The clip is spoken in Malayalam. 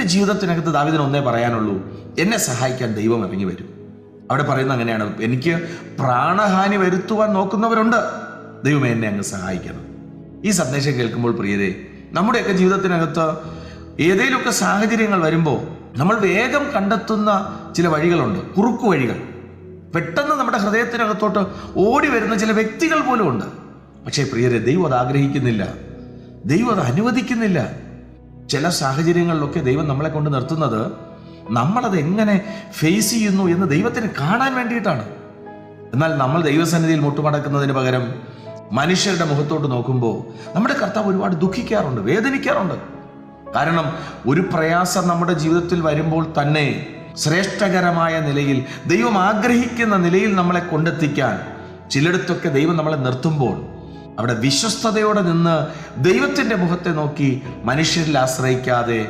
ദാവിദിന്റെ ജീവിതത്തിനകത്ത് ദാവിദിന് ഒന്നേ പറയാനുള്ളൂ എന്നെ സഹായിക്കാൻ ദൈവം ഇറങ്ങി വരും. അവിടെ പറയുന്നത് അങ്ങനെയാണ് എനിക്ക് പ്രാണഹാനി വരുത്തുവാൻ നോക്കുന്നവരുണ്ട്. ദൈവമേ എന്നെ അങ്ങ് സഹായിക്കണം. ഈ സന്ദേശം കേൾക്കുമ്പോൾ പ്രിയരെ നമ്മുടെയൊക്കെ ജീവിതത്തിനകത്ത് ഏതെങ്കിലുമൊക്കെ സാഹചര്യങ്ങൾ വരുമ്പോൾ നമ്മൾ വേഗം കണ്ടെത്തുന്ന ചില വഴികളുണ്ട് കുറുക്കു വഴികൾ. പെട്ടെന്ന് നമ്മുടെ ഹൃദയത്തിനകത്തോട്ട് ഓടി വരുന്ന ചില വ്യക്തികൾ പോലും ഉണ്ട്. പക്ഷേ പ്രിയരെ ദൈവം അത് ആഗ്രഹിക്കുന്നില്ല. ദൈവം അത് അനുവദിക്കുന്നില്ല. ചില സാഹചര്യങ്ങളിലൊക്കെ ദൈവം നമ്മളെ കൊണ്ട് നിർത്തുന്നത് നമ്മളത് എങ്ങനെ ഫേസ് ചെയ്യുന്നു എന്ന് ദൈവത്തിന് കാണാൻ വേണ്ടിയിട്ടാണ്. എന്നാൽ നമ്മൾ ദൈവസന്നിധിയിൽ മുട്ടുമടക്കുന്നതിന് പകരം മനുഷ്യരുടെ മുഖത്തോട്ട് നോക്കുമ്പോൾ നമ്മുടെ കർത്താവ് ഒരുപാട് ദുഃഖിക്കാറുണ്ട് വേദനിക്കാറുണ്ട്. കാരണം ഒരു പ്രയാസം നമ്മുടെ ജീവിതത്തിൽ വരുമ്പോൾ തന്നെ ശ്രേഷ്ഠകരമായ നിലയിൽ ദൈവം ആഗ്രഹിക്കുന്ന നിലയിൽ നമ്മളെ കൊണ്ടെത്തിക്കാൻ ചിലയിടത്തൊക്കെ ദൈവം നമ്മളെ നിർത്തുമ്പോൾ അവിടെ വിശ്വസ്തയോടെ നിന്ന് ദൈവത്തിന്റെ മുഖത്തെ നോക്കി മനുഷ്യരിൽ ആശ്രയിക്കാതെ